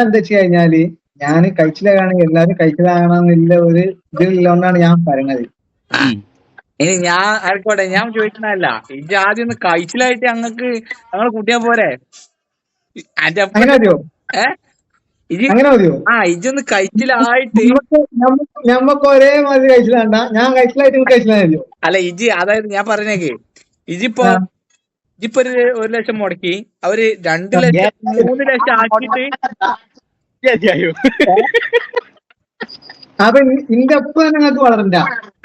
എന്താ വെച്ച് കഴിഞ്ഞാൽ ഞാൻ കഴിച്ചിലാണെങ്കിൽ എല്ലാരും കഴിച്ചതാണെന്നുള്ള ഒരു ഇതിലുള്ളതുകൊണ്ടാണ് ഞാൻ പറയുന്നത്. ഇനി ഞാൻ ആയിക്കോട്ടെ ഞാൻ ചോദിക്കണല്ല ഇജ്ജ് ആദ്യം ഒന്ന് കഴിച്ചിലായിട്ട് ഞങ്ങൾക്ക് ഞങ്ങൾ കൂട്ടിയാ പോരെ? അന്റെ അപ്പ അങ്ങനെ മതിയോ? ഏ? ഇജ് അങ്ങനെ മതിയോ? ആ ഇജ്ജൊന്ന് കഴിച്ചിലായിട്ട് നമുക്ക് ഒരേ മാതിരി കഴിച്ചിലാണ്ട. ഞാൻ കഴിച്ചിലായിട്ട് നിങ്ങൾ അല്ല ഇജി അതായത് ഞാൻ പറഞ്ഞേക്ക്. ഇജിപ്പോ ആ. ഇജിപ്പോ ഒരു ഒരു ലക്ഷം മുടക്കി. അവർ രണ്ട് ലക്ഷം മൂന്ന് ലക്ഷം ആക്കിയിട്ട് അപ്പൊ ഇ- ഇന്റെ ഒപ്പം നിങ്ങൾക്ക് വളരണ്ട.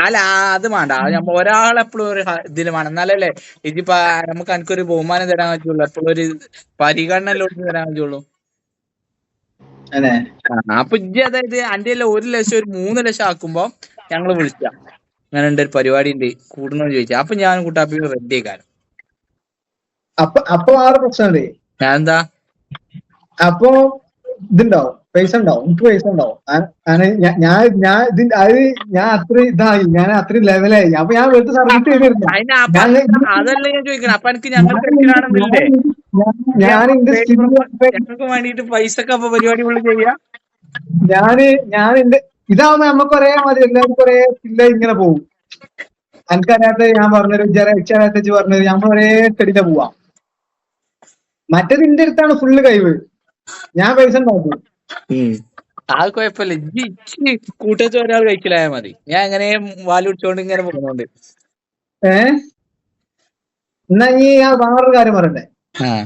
അല്ല ആ, അത് വേണ്ട. നമ്മ ഒരാളെപ്പോഴും ഒരു ഇതിൽ വേണം. എന്നാലല്ലേ ഇതിപ്പോ നമുക്ക് എനിക്കൊരു ബഹുമാനം തരാൻ പറ്റുള്ളൂ. എപ്പോഴും ഒരു പരിഗണന തരാൻ പറ്റുള്ളൂ. ആ, അപ്പൊ ഇജ്ജ് അതായത് അന്റെ ഒരു ലക്ഷം ഒരു മൂന്ന് ലക്ഷം ആക്കുമ്പോ ഞങ്ങൾ വിളിച്ച. അങ്ങനെ ഉണ്ട് ഒരു പരിപാടി ഉണ്ട് കൂടുന്നു ചോദിച്ചാ. അപ്പൊ ഞാൻ കൂട്ടാപ്പി റെഡി ആക്കാനും അപ്പൊ അപ്പൊ ആറ് പ്രശ്നമുണ്ട് ഞാൻ എന്താ അപ്പൊ ഇതുണ്ടാവും. പൈസ ഉണ്ടാവും എനിക്ക് പൈസ ഉണ്ടാവും ഞാൻ ഞാൻ ഇതിന്റെ അത് ഞാൻ അത്ര ഇതായി. ഞാൻ അത്ര ലെവലായി അപ്പൊ ഞാൻ വെറുതെ സർവീസ് ഞാൻ- അതല്ല ഞാൻ ചോദിക്കണം. അപ്പൊ എനിക്ക് ഞങ്ങൾ ഞാൻ എന്റെ സ്ഥിതി ഞങ്ങൾക്ക് വേണ്ടിട്ട് പൈസ ഒക്കെ അപ്പൊ പരിപാടി ഉള്ളു ചെയ്യാ? ഞാൻ ഞാൻ എന്റെ ഇതാവുമ്പോ നമുക്ക് ഒരേ മതി എല്ലാവർക്കും ഒരേ ഇല്ല ഇങ്ങനെ പോകും എനിക്കറിയാത്ത ഞാൻ പറഞ്ഞൊരു ഇച്ചറിയാത്ത പറഞ്ഞത് നമ്മൾ ഒരേ സ്റ്റഡിയിലെ പോവാം. മറ്റേത് ഇന്റെ അടുത്താണ് ഫുള്ള് കഴിവ്. ഞാൻ പൈസ ഉണ്ടാക്കും. അത് കുഴപ്പമില്ല. ഇജ്ജ് കൂട്ടത്തിൽ ഒരാൾ കഴിക്കലായ മതി. ഞാൻ എങ്ങനെ വാലുടിച്ചോണ്ട് ഇങ്ങനെ പോകുന്നുണ്ട് എന്നാ ഈ ഞാൻ വേറൊരു കാര്യം പറയട്ടെ? ആ.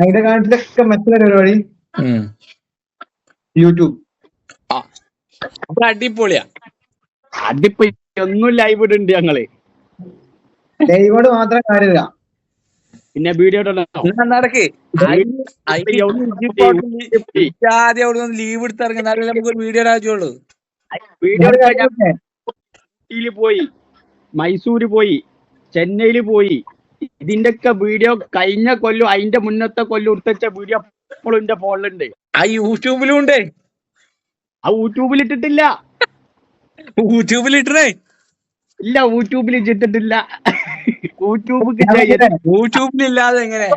അതിന്റെ കാര്യത്തിലൊക്കെ മറ്റുള്ള പരിപാടി. ഉം. യൂട്യൂബ്. ആ. അപ്പൊ അടിപൊളിയാ. അതിപ്പോ ഒന്നും ലൈവ് ഇടണ്ട് ഞങ്ങൾ. ലൈവോട് മാത്രം കാര്യമില്ല. പിന്നെ വീഡിയോ നടക്ക്? ആദ്യം അവിടെ നിന്ന് ലീവ് എടുത്തിറങ്ങി എന്നാലേ നമുക്ക് ഒരു വീഡിയോ രാജ്യമുള്ളൂ വീഡിയോ പോയി. മൈസൂര് പോയി. ചെന്നൈയിൽ പോയി. ഇതിന്റെ ഒക്കെ വീഡിയോ കഴിഞ്ഞ കൊല്ലം അതിന്റെ മുന്നത്തെ കൊല്ലം ഉടുത്തച്ച വീഡിയോ ഇപ്പോഴും എന്റെ ഫോണിലുണ്ട്. ആ യൂട്യൂബിലും ഉണ്ട്. ആ യൂട്യൂബിൽ ഇട്ടിട്ടില്ല. യൂട്യൂബിൽ ഇട്ടേ ഇല്ല യൂട്യൂബിൽ ഇട്ടിട്ടില്ല. യൂട്യൂബ് യൂട്യൂബിലില്ലാതെ എങ്ങനെ?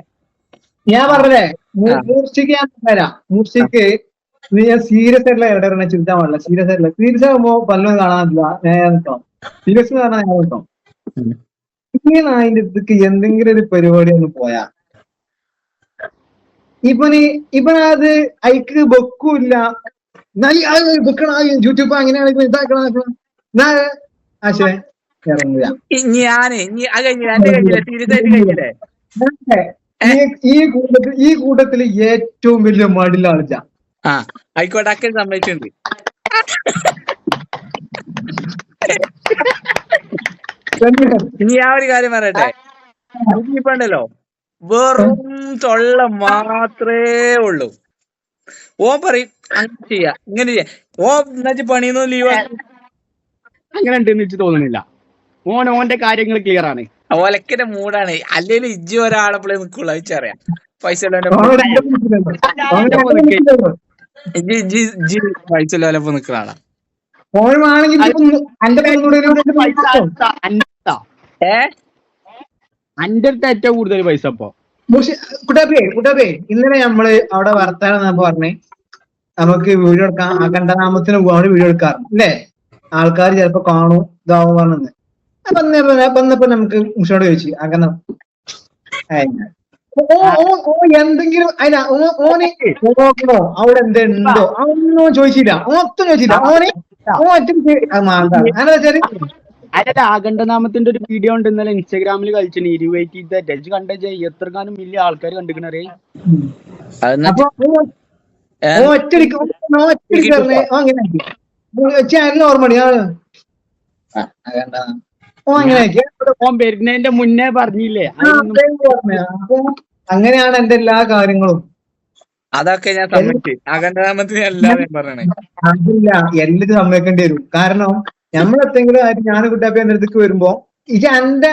ഞാൻ പറഞ്ഞേ. മൂർച്ചയ്ക്ക് ഞാൻ തരാം. മൂർച്ചയ്ക്ക് ഞാൻ സീരിയസ് ആയിട്ടുള്ള എവിടെ ചിന്താ പാടില്ല സീരിയസ് ആയിട്ടുള്ള സീരിയസ് ആകുമ്പോ പലരും കാണാനില്ല ഞാൻ നിൽക്കാം സീരിയസ് കാണാൻ ഞാൻ നിൽക്കാം. ഇങ്ങനെ അതിന്റെ അടുത്തേക്ക് എന്തെങ്കിലും ഒരു പരിപാടി ഒന്ന് പോയാ. ഇവന് ഇവനത് അയക്ക് വെക്കൂല്ല. വെക്കണ യൂട്യൂബ് അങ്ങനെയാണെങ്കിൽ ഇതാക്കണം ആശയ ആശേ ഇറങ്ങുക. ഞാൻ ഇനി അത് കഴിഞ്ഞില്ല എന്റെ കഴിഞ്ഞില്ലേ സീരിയസ് ആയിട്ട് കഴിഞ്ഞില്ലേ? ഈ- കൂട്ടത്തിൽ കൂട്ടത്തിൽ ഈ കൂട്ടത്തിൽ ഏറ്റവും വലിയ മടിയുള്ള ആളിച്ച ആ ആയിക്കോട്ടെ അക്കൻ സമ്മതിച്ചിട്ടുണ്ട്. ഇനി ആ ഒരു കാര്യം പറയട്ടെ. ഉണ്ടല്ലോ വെറും തൊള്ള മാത്രേ ഉള്ളൂ. ഓ പറയും അങ്ങനെ ചെയ്യാ ഇങ്ങനെ ചെയ്യാ. ഓ എന്നാ പണിയൊന്നും ലീവ് അങ്ങനെ ഉണ്ടെന്ന് എനിക്ക് തോന്നുന്നില്ല ഓൻ ഓന്റെ കാര്യങ്ങൾ ക്ലിയർ ആണ്. ഓലക്കിന്റെ മൂടാണ്. അല്ലെങ്കിൽ ഇജ്ജി ഒരാളെ നിക്കുള്ളൂ അയച്ചറിയാം പൈസ പൈസ ഉള്ളവരൊപ്പം നിക്കുന്ന ആളാ. ഓണമാണെങ്കിൽ ഏ? അന്റെ അടുത്ത് ഏറ്റവും കൂടുതൽ പൈസ ഇപ്പൊ. കുട്ടാപ്പേ കുട്ടാപ്പേ ഇന്നലെ നമ്മൾ അവിടെ വർത്താനം പറഞ്ഞേ നമുക്ക് വീഡിയോ എടുക്കാം. ആ കണ്ടനാമത്തിന് പോവാണ് വീഡിയോ എടുക്കാറ്. അല്ലേ? ആൾക്കാർ ചിലപ്പോ കാണും ഇതാവും പറഞ്ഞത് വന്നപ്പോ നമുക്ക് മുഷോട് ചോദിച്ചു അങ്ങനെ ഓ ഓ- ഓ എന്തെങ്കിലും അല്ല ഓനെ അവിടെ എന്തുണ്ടോ? ചോദിച്ചില്ല. ചോദിച്ചില്ല. ഓനെ ഓ അങ്ങനെ വെച്ചാൽ ഒരു വീഡിയോ ഉണ്ട് ഇന്നലെ ഇൻസ്റ്റാഗ്രാമിൽ കളിച്ചിന്. ഇരുപത്തി ഡജ് കണ്ട എത്ര കാലം വലിയ ആൾക്കാർ കണ്ടിക്കണറേ ഒറ്റ ഓർമ്മ ഓ അങ്ങനെ. ആക്കി ഓൻ വരുന്നതിന്റെ മുന്നേ പറഞ്ഞില്ലേ? അങ്ങനെയാണ് എന്റെ എല്ലാ കാര്യങ്ങളും. അതൊക്കെ ഞാൻ സമ്മതിച്ചു. അഖണ്ഡനാമത്തിന് എല്ലാം ഞാൻ പറയണേ. അതില്ല എല്ലാരും സമ്മതിക്കേണ്ടി വരും. കാരണം നമ്മളെന്തെങ്കിലും ആയിട്ട് ഞാൻ കുട്ടിയപ്പ എന്റെ അടുത്തേക്ക് വരുമ്പോ ഇത് എന്റെ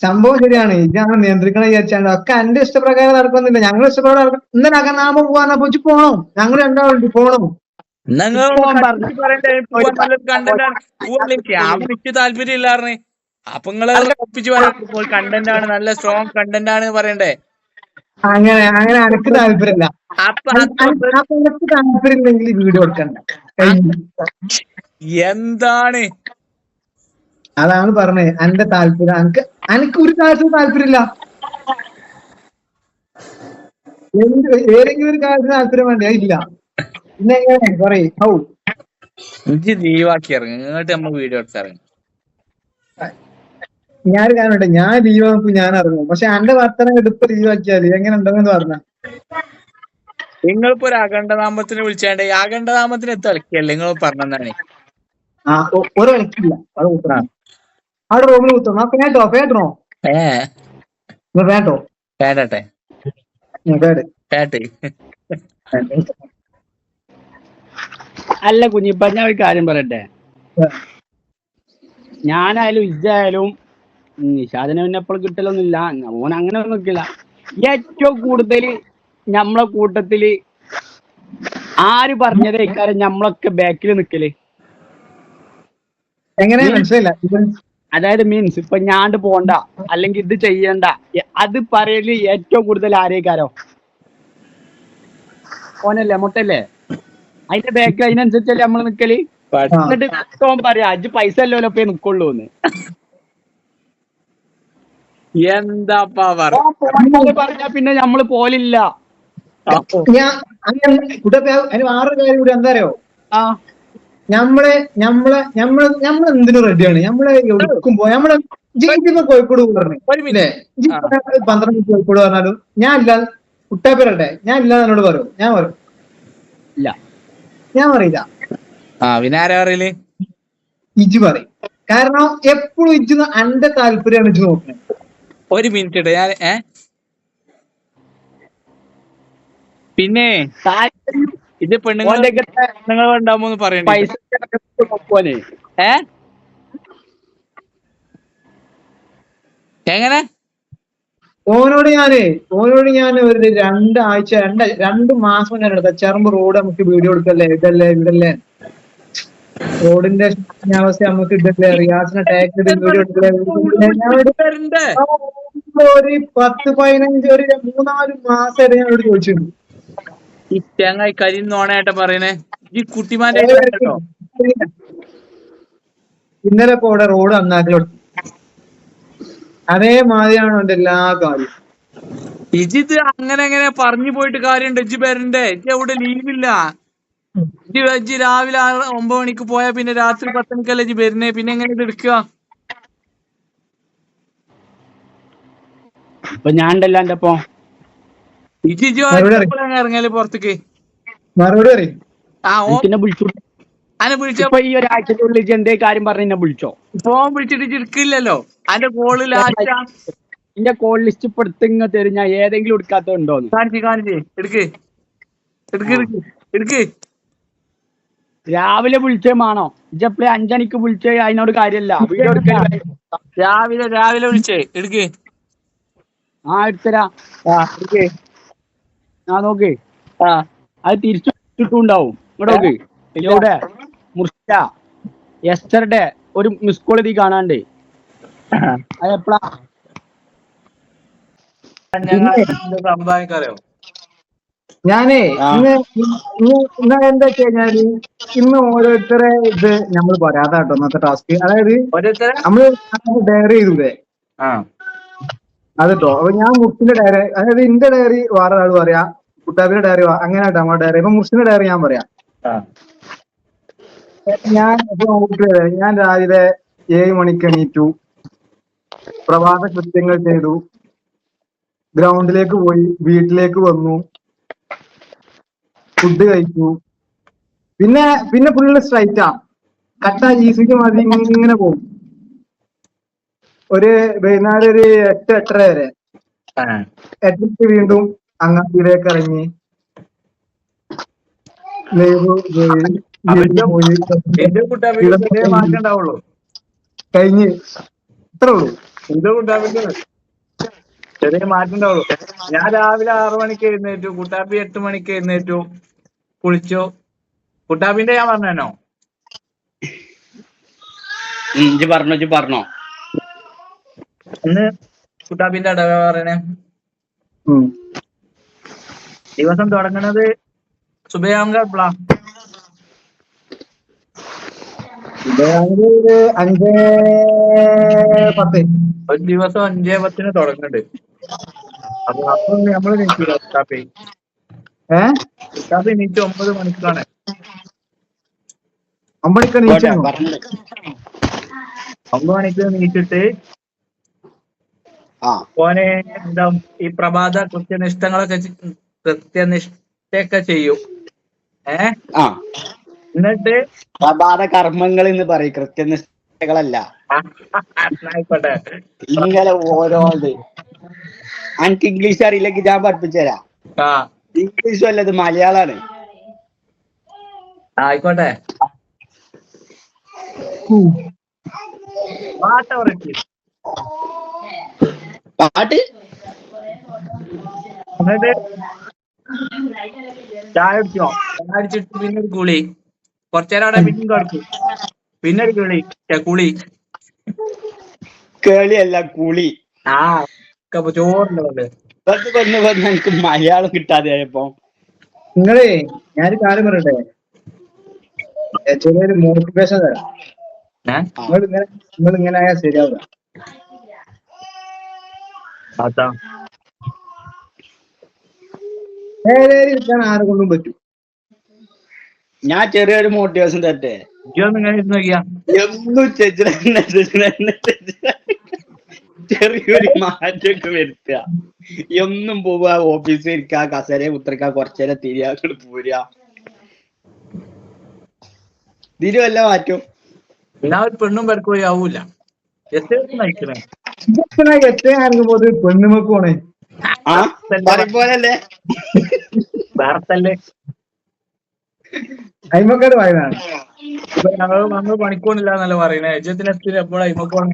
സംഭവം ശരിയാണ്. ഇതാണ് നിയന്ത്രിക്കണം വിചാരിച്ചാണ് ഒക്കെ എന്റെ ഇഷ്ടപ്രകാരം നടക്കുന്നില്ല. ഞങ്ങൾ ഇഷ്ടപ്രകാരം നടക്കും. ഇന്നലെ അകനാമ പോവാന്ന് പോണോ പോണം. ഞങ്ങൾ രണ്ടാളുണ്ട് പോണം. നിങ്ങൾ എനിക്ക് താല്പര്യം അപ്പൊ നിങ്ങൾ ഒപ്പിച്ച് പറയാം. കണ്ടന്റ് ആണ് നല്ല സ്ട്രോങ് കണ്ടന്റ് ആണ് പറയണ്ടേ? അങ്ങനെ അങ്ങനെ അനക്ക് താല്പര്യമില്ല. അപ്പൊ അനക്ക് വീഡിയോ എടുക്കണ്ട. എന്താണ്? അതാണ് പറഞ്ഞത് എന്റെ താല്പര്യം അനക്ക് അനക്ക് ഒരു കാര്യത്തിലും താല്പര്യമില്ല. ഏതെങ്കിലും ഒരു കാര്യത്തിന് താല്പര്യം വേണ്ട? ഇല്ല. പിന്നെ എങ്ങനെ? പറയ് ഔ. ഇജ്ജ് ലീവാക്കി ഇറങ്ങി. ഇങ്ങോട്ട് നമ്മ വീഡിയോ ഞാൻ ഞാനൊരു കാര്യമുണ്ട് ഞാൻ ലീവ് ആകുമ്പോ ഞാൻ ഇറങ്ങും. പക്ഷെ എന്റെ വർത്തനം എടുപ്പ് ലീവ് ആക്കിയാൽ എങ്ങനെ ഉണ്ടെന്ന് പറഞ്ഞ? നിങ്ങളിപ്പോ ഒരു അഖണ്ഡനാമത്തിന് വിളിച്ചാണ്ട് അഖണ്ഡനാമത്തിന് കളിക്കല്ലേ നിങ്ങൾ പറഞ്ഞതാണ് ആ ഒ- ഒരു കളിക്കില്ല അത് കുത്തണം. അവിടെ റൂമിൽ കുത്തണം. ആ പേട്ടോ പേട്ടണോ ഏ. നിങ്ങൾ പേട്ടോ പേടട്ടെ പേട് പേട്ട് അല്ല കുഞ്ഞിപ്പ ഞാൻ ഒരു കാര്യം പറയട്ടെ? ഞാനായാലും ഇജ്ജായാലും നിഷാദിനെ പിന്നെ എപ്പോഴും കിട്ടലൊന്നുമില്ല. ഓൻ അങ്ങനെ ഒന്നും നിൽക്കില്ല ഏറ്റവും കൂടുതൽ നമ്മളെ കൂട്ടത്തിൽ ആര് പറഞ്ഞത് ഇക്കാര്യം നമ്മളൊക്കെ ബാക്കിൽ നിക്കൽ? എങ്ങനെ മനസ്സിലായില്ല. അതായത് മീൻസ് ഇപ്പൊ ഞാണ്ട് പോണ്ട. അല്ലെങ്കിൽ ഇത് ചെയ്യണ്ട. അത് പറയൽ ഏറ്റവും കൂടുതൽ ആരേക്കാരോ? ഓനല്ലേ മുട്ടല്ലേ അതിന്റെ ബാക്ക് അതിനനുസരിച്ചല്ലേ നമ്മൾ നിക്കൽ? എന്നിട്ട് ഓൻ പറയാ അജ് പൈസ അല്ലല്ലോ ഇപ്പൊ നിക്കുള്ളൂ എന്ന് എന്താ പറഞ്ഞ പിന്നെ നമ്മൾ പോലില്ല. അതിന് വേറൊരു കാര്യം കൂടി എന്താ അറിയോ? നമ്മളെ നമ്മളെ നമ്മൾ നമ്മൾ എന്തിനു റെഡിയാണ് നമ്മളെ എടുക്കുമ്പോ നമ്മളെ ജീവിക്കുന്ന കോഴിക്കോട് പറഞ്ഞു. പന്ത്രണ്ട് കോഴിക്കോട് പറഞ്ഞാലും ഞാൻ ഇല്ല കുട്ടാപ്പേരട്ടെ ഞാൻ ഇല്ല എന്നോട് പറയും. ഞാൻ പറയും. ഇല്ല. ഞാൻ പറയില്ല. ആ പിന്നെ ആരാ പറയൽ? ഇജ് പറയും. കാരണം എപ്പോഴും ഇജ് അന്റെ താല്പര്യമാണ് ഇജ് നോക്കുന്നത് ഒരു മിനിറ്റ് ഇട ഞാൻ ഏ? പിന്നെ ഇത് പെണ്ണുങ്ങൾ പെണ്ണുങ്ങൾ ഉണ്ടാവുമ്പോ പറയണ്ടേ പൈസ ഏ? എങ്ങനെ? ഓനോട് ഞാൻ ഓനോട് ഞാൻ ഒരു രണ്ടാഴ്ച രണ്ട് രണ്ട് മാസം ഞാൻ എടുത്ത ചെറുമ്പ് റോഡ് നമുക്ക് വീഡിയോ എടുക്കല്ലേ ഇതല്ലേ ഇതല്ലേ. റോഡിന്റെ അവസ്ഥ നമുക്ക് ഇതല്ലേ റിയാസിനെ ടാക്സ് വീഡിയോ എടുക്കല്ലേ ഒരു പത്ത് പതിനഞ്ച് ഒരു മൂന്നാൽ മാസമായിട്ട് ഞാൻ ഇവിടെ ചോദിച്ചിട്ടുണ്ട് ഈ തേങ്ങായി കരിന്നോണായിട്ട് പറയണേ. ഈ കുട്ടിമാരെ ഇന്നലെ ഇപ്പൊ ഇവിടെ റോഡ് നന്നാക്കൽ അതേമാതിരിയാണ് എന്റെ എല്ലാ കാര്യം ഇജിത് അങ്ങനെ അങ്ങനെ പറഞ്ഞു പോയിട്ട് കാര്യമുണ്ട്? ഇജ്ജ് പേരന്റെ ഇജ്ജ് അവിടെ ലീവില്ല ഇജ്ജി ഇജ്ജ് രാവിലെ ആറ് ഒമ്പത് മണിക്ക് പോയാ പിന്നെ രാത്രി പത്ത് മണിക്കല്ലേ ഇജ്ജി വരുന്നേ? പിന്നെ എങ്ങനെ ഇത് എടുക്കുക? ഇപ്പൊ ഞാൻ ഉണ്ടല്ലോ എന്റെ ഒപ്പം മറുപടി അറിയില്ല. ഇറങ്ങിയാൽ പുറത്തേക്ക്? മറുപടി അറിയും ആ ഓ പിന്നെ വിളിച്ചു അനെ വിളിച്ചോ? ഇപ്പൊ ഈ ഒരാഴ്ചന്റെ ഉള്ളിൽ ഇജ്ജ് എന്തേ കാര്യം പറഞ്ഞ് എന്നെ വിളിച്ചോ? ഫോൺ വിളിച്ചിട്ട് എടുക്കില്ലല്ലോ അന്റെ കോൾ ലാസ്റ്റ് എന്റെ കോൾ ലിസ്റ്റ് ഇപ്പൊ എടുത്തിങ്ങ തരും. ഞാൻ ഏതെങ്കിലും എടുക്കാത്തതുണ്ടോന്ന് കാണിച്ച് കാണിച്ച് എടുക്ക്. എടുക്ക് എടുക്ക്. എടുക്ക്. രാവിലെ വിളിച്ചേമാണോ ഇജ്ജെപ്പളെ അഞ്ചണിക്ക് വിളിച്ചേ? അതിനോട് കാര്യമല്ല വീഡിയോ എടുക്കാൻ രാവിലെ രാവിലെ വിളിച്ചേ. എടുക്ക്. ആ എടുത്തരാ. ആ എടുക്ക്. ആ നോക്ക്. ആ. അത് തിരിച്ചു കിട്ടുണ്ടാവും. ഇങ്ങോട്ട് നോക്ക്. എവിടെ? മുർഷ എസ്റ്റർഡേ ഒരു മിസ് കോൾ ഇതിൽ കാണാണ്ട്. അത് എപ്പളാ? ഞാനേ ഇന്ന് എന്താ വെച്ച് കഴിഞ്ഞാൽ ഇന്ന് ഓരോരുത്തരെ ഇത് നമ്മൾ പറയാതെ കേട്ടോ ഇന്നത്തെ ടാസ്ക് അതായത് നമ്മൾ ഡയറി ചെയ്തൂടെ? ആ. അത് കേട്ടോ അപ്പൊ ഞാൻ മുർഷിന്റെ ഡയറി അതായത് എന്റെ ഡയറി വേറെ ആൾ പറയാ കുട്ടാബിന്റെ ഡയറി അങ്ങനെ കേട്ടോ നമ്മുടെ ഡയറി അപ്പൊ മുർഷിന്റെ ഡയറി ഞാൻ പറയാം. ആ. ഞാൻ ഞാൻ രാവിലെ ഏഴ് മണിക്ക് എണീറ്റു. പ്രഭാത കൃത്യങ്ങൾ ചെയ്തു. ഗ്രൗണ്ടിലേക്ക് പോയി വീട്ടിലേക്ക് വന്നു. ഫുഡ് കഴിച്ചു. പിന്നെ പിന്നെ ഫുള്ള് സ്ട്രൈറ്റാ കട്ട ഈസിക്ക് മതി ഇങ്ങനെ പോകും. ഒരു വൈകുന്നേരം ഒരു എട്ട് എട്ടര വരെ. ആ. വീണ്ടും അങ്ങാടിയിലേക്ക് ഇറങ്ങി. ലൈവ് പോയി എന്റെ കുട്ടാപ്പിക്ക് ചെറിയ മാറ്റം ഉണ്ടാവുള്ളൂ. കഴിഞ്ഞ് ഇത്രേ ഉള്ളൂ. എന്റെ കുട്ടാപ്പിക്ക് ചെറിയ മാറ്റം ഉണ്ടാവുള്ളൂ. ഞാൻ രാവിലെ ആറു മണിക്ക് എഴുന്നേറ്റു കുട്ടാപ്പി എട്ട് മണിക്ക് എഴുന്നേറ്റു കുളിച്ചു. കുട്ടാപ്പിന്റെ ഞാൻ പറഞ്ഞോ ഇഞ്ചി പറഞ്ഞു ഇഞ്ചി പറഞ്ഞോ. ഇന്ന് കുട്ടാപ്പിന്റെ അടവ പറയണേ. ദിവസം തുടങ്ങണത് സുബയാങ്ക എപ്പളാ ഇത് അഞ്ച് പത്ത്. ഒരു ദിവസം അഞ്ചേ പത്തിന് തുടങ്ങണ്ട്. അപ്പൊ അപ്പൊ നമ്മൾ നീക്കില്ല ഉസ്താപ്പേ ഏ? ഉസ്താപ്പ് നീച്ച് ഒമ്പത് മണിക്കാണ്. നീച്ചു പറഞ്ഞത്. ഒമ്പത് മണിക്ക് നീച്ചിട്ട് ആ. ഓനെ എന്താ ഈ പ്രഭാത കൃത്യനിഷ്ഠങ്ങളൊക്കെ കൃത്യനിഷ്ഠയൊക്കെ ചെയ്യും. ഏഹ് ആ. എന്നിട്ട് പ്രഭാത കർമ്മങ്ങൾ എന്ന് പറയും കൃത്യനിഷ്ഠകളല്ല. ആയിക്കോട്ടെ. ഇങ്ങനെ ഓരോത് എനിക്ക് ഇംഗ്ലീഷ് അറിയില്ലെങ്കിൽ ഞാൻ പഠിപ്പിച്ചു തരാം. ഇംഗ്ലീഷും അല്ല ഇത് മലയാളാണ്. ആയിക്കോട്ടെ. പാട്ട ചായ കുടിച്ചോ? ചായ കുടിച്ചിട്ട് പിന്നെ ഒരു കുളി കുറച്ചേരം അവിടെ പിന്നെയും കിടക്കും പിന്നെ ഒരു കുളി കുളി. കേളിയല്ല കുളി. ആ ഇപ്പൊ ചോറുണ്ട് എനിക്ക് മലയാളം കിട്ടാതെ ആയപ്പോ. നിങ്ങളേ ഞാനൊരു കാര്യം പറയട്ടെ? ചെറിയൊരു മോട്ടിവേഷൻ തരാം. നിങ്ങൾ ഇങ്ങനെ നിങ്ങൾ ഇങ്ങനെ ആയാൽ ഇരിക്കാൻ ആരെ കൊണ്ടും പറ്റും. ഞാൻ ചെറിയൊരു മോട്ടിവേഷൻ തരട്ടെ. എന്നും ചെച്ചിനെ ചെറിയൊരു മാറ്റമൊക്കെ വരുത്തുക. എന്നും പോവുക ഓഫീസിൽ ഇരിക്കുക കസേര കുത്തിരിക്ക കുറച്ചേരം തിരിയാ പോരുക. തിരുവല്ല മാറ്റും. എല്ലാ ഒരു പെണ്ണും പേർക്ക് പോയി ആവൂല. പെണ്ണുമൊക്കെ നയിക്കണേ? ഇങ്ങനെ എത്രയും ഇറങ്ങുമ്പോ പെണ്ണുമക്ക് പോണേ? ആ പോലെ അയിമക്കാട് പറയുന്നതാണ് ഇപ്പൊ ഞങ്ങൾ നമ്മൾ പണിക്കോണില്ല എന്നല്ല പറയുന്നത് യജത്തിന് എത്തി എപ്പോഴും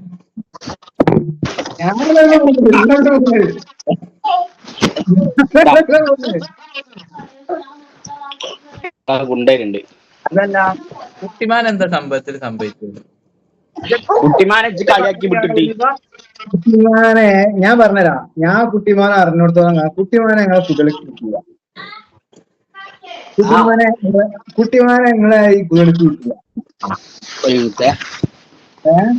അതല്ല കുട്ടിമാൻ എന്താ സംഭവത്തിൽ സംഭവിച്ചത്? കുട്ടിമാനെ ഇജ്ജ് കളിയാക്കി വിട്ടിട്ട്. കുട്ടിമാനെ ഞാൻ പറഞ്ഞുതരാം. ഞാൻ കുട്ടിമാനെ അറിഞ്ഞിടത്തോളം കുട്ടിമാനെ ഞങ്ങളെ കിട്ടില്ല കുട്ടിമാനെ ഞങ്ങളെ ഈ കിട്ടില്ല. ഏഹ്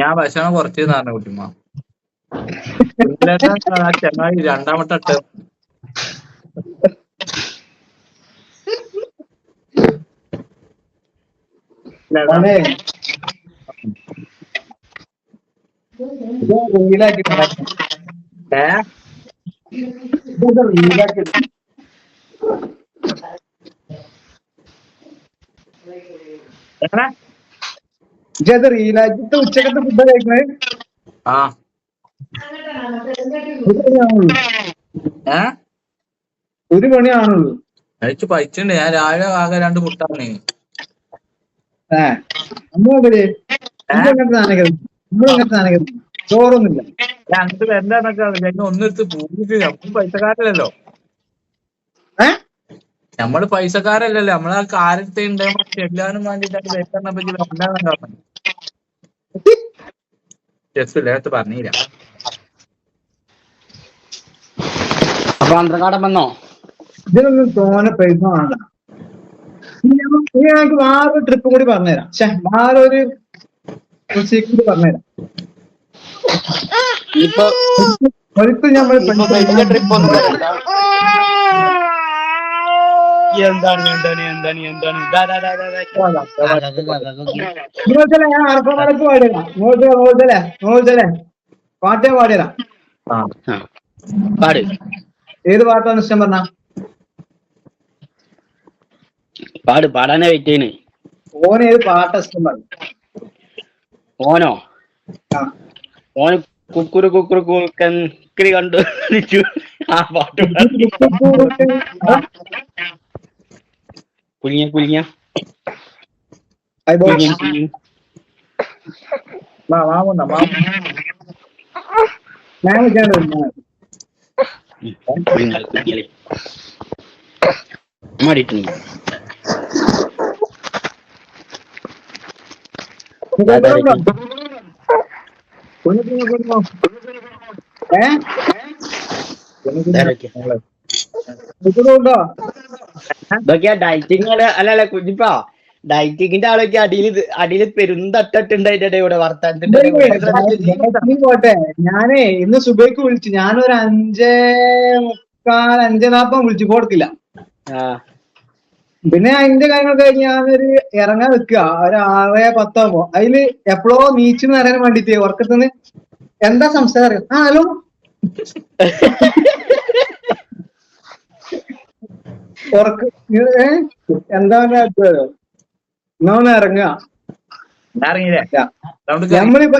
ഞാൻ ഭക്ഷണം കുറച്ച് പറഞ്ഞു കുട്ടിമ്മ ചങ്ങായി രണ്ടാമത്തെ മാറ്റാം. ഏ ഇത് റീലാക്കി എങ്ങനെ ഇജത് റീലാക്കിട്ട് ഉച്ചക്കത്തെ ഫുഡ് കഴിക്കണേ? ആ. ഒരു പണിയാണുള്ളൂ. കഴിച്ച് പൈച്ചുണ്ട് ഞാൻ രാവിലെ ആകെ രണ്ട് പുട്ടാണ് ഏ? നമ്മളെ സാധനം ചോറൊന്നുമില്ല. വരണ്ടെന്നൊക്കെ ഞങ്ങൾ ഒന്നെടുത്ത് പൂജിച്ച് നമ്മൾ പൈസക്കാരല്ലല്ലോ. ഏ? നമ്മൾ പൈസക്കാരല്ലല്ലോ. നമ്മൾ ആ കാലത്തെ ഉണ്ടാകുമ്പോ ചെല്ലാനും വേണ്ടിട്ടാണ് പറ്റി ജസ്റ്റ് നേരത്തെ പറഞ്ഞില്ല. അപ്പൊ അന്തർകാടം വന്നോ? ഇതിനൊന്നും തോനെ പൈസ വേണ്ട. ഇനി ഞമ്മ- ഇനി ഞങ്ങൾക്ക് വേറൊരു ട്രിപ്പ് കൂടി പറഞ്ഞുതരാം. പക്ഷെ വേറൊരു പറഞ്ഞുതരാം. ഇപ്പൊ ട്രിപ്പ് ഒന്നും വരണ്ട. എന്താണ് എന്താണ് എന്താണ് പാട്ടേ പാടിയതാ. പാട്. ഏത് പാട്ടാണ് ഇഷ്ടം പറഞ്ഞ? പാട് പാടാനേ വെയിറ്റ് ചെയ്യണ്. ഓന് ഏത് പാട്ടാ ഇഷ്ടം പറഞ്ഞു? ഓനോ? ഓന് കുക്കുരു കുക്കുരു കുക്കൻ കിളി കണ്ടു നിച്ചു. ആ പാട്ട് പാടി. കുലുങ്ങിയ കുലുങ്ങിയ ഐ ബോയ്. ഇതൊക്കെയാ ഡയറ്റിങ് അല്ല അല്ല കുഞ്ഞിപ്പാ. ഡയറ്റിങ്ങിന്റെ ആളൊക്കെ അടിയിൽ അടിയിൽ പെരുന്തട്ടുണ്ടായിട്ടെ ഇവിടെ വർത്താനത്തിന്റെ പോട്ടെ. ഞാനേ ഇന്ന് സുബൈക്ക് വിളിച്ചു. ഞാനൊരു അഞ്ചേ മുക്കാൽ അഞ്ചേ നാപ്പം വിളിച്ചു. കൊടുക്കില്ല ആ. പിന്നെ അതിന്റെ കാര്യങ്ങൾ കഴിഞ്ഞ് ഞാനൊരു ഇറങ്ങാൻ നിൽക്കുക ഒരു ആറ് പത്താകുമ്പോ അതിൽ എപ്പോഴോ നീച്ചു നേരാൻ വേണ്ടിട്ട് ഉറക്കത്തുനിന്ന് എന്താ സംസാരം അറിയാം? ആ ഹലോ? ഉറക്ക എന്താ ഇറങ്ങുക നമ്മളിപ്പോ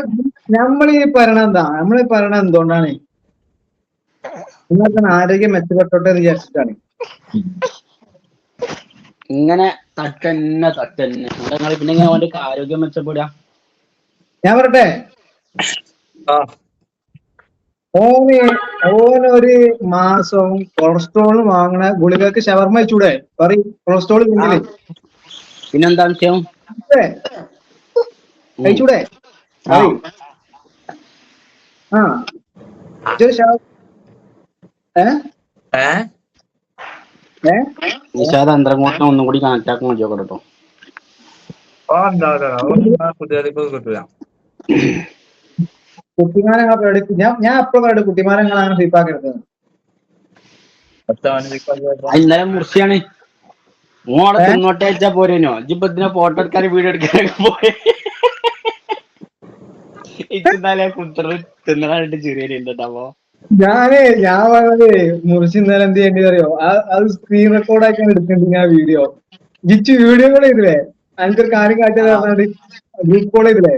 നമ്മളീ പറയണ എന്താ? നമ്മളീ പറയണ എന്തുകൊണ്ടാണ്? നിങ്ങൾക്ക് ആരോഗ്യം മെച്ചപ്പെട്ടോട്ടെ എന്ന് വിചാരിച്ചിട്ടാണ്. ഇങ്ങനെ തട്ടന്നെ തട്ടന്നെ. ഇവിടെ പിന്നെ ഇങ്ങനെ അവന്റെ ആരോഗ്യം മെച്ചപ്പെടുക ഞാൻ പറട്ടെ ആ. ഓന് ഓനൊരു മാസം കൊളസ്ട്രോൾ വാങ്ങണ ഗുളികക്ക് ഷവർമ വെച്ചൂടെ? പറയും കൊളസ്ട്രോൾ ഇല്ലെങ്കിലേ. പിന്നെന്താ വിഷയം? കഴിച്ചൂടെ? ആ. ഏ? നിഷാദ് അന്തരങ്ങോട്ടിനെ ഒന്നും കൂടി കണക്ട് ആക്കാൻ മതിയോ കേട്ടോ പേടിച്ച് ഞാൻ ഞാൻ അങ്ങനെ ഫീപ്പാക്കരുത് ഇന്നലെ മോളെ? തിന്നോട്ടെ പോരേനോ. ഇതിനെ ഫോട്ടോ എടുക്കാനും വീഡിയോ എടുക്കാനൊക്കെ പോയി. ഇന്നാലെ കുത്തറ് തിന്നണായിട്ട് ചെറിയുണ്ടോ ഞാനേ ഞാൻ പറഞ്ഞത് മുറിച്ച് ഇന്നലെ എന്ത് ചെയ്യേണ്ടി അറിയോ ആ- അത് സ്ക്രീൻ റെക്കോർഡ് ആക്കി എടുക്കേണ്ടി ഞാൻ വീഡിയോ ജിച്ച് വീഡിയോ കൂടെ ചെയ്തില്ലേ? എനിക്കൊരു കാര്യം കാട്ടിയത് പറഞ്ഞാൽ ഗ്രൂപ്പ് കോൾ ചെയ്തില്ലേ?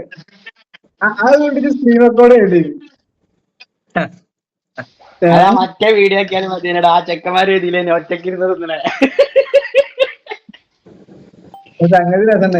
അത് കൊണ്ടിട്ട് സ്ക്രീൻ റെക്കോർഡ് ചെയ്യേണ്ടി മറ്റേ വീഡിയോ ഒക്കെയാണ് മതിയെടാ ആ ചെക്കന്മാര് എഴുതിയില്ലേ? ഒറ്റക്കിരുന്ന് തിന്നണേ. സംഗതി രസം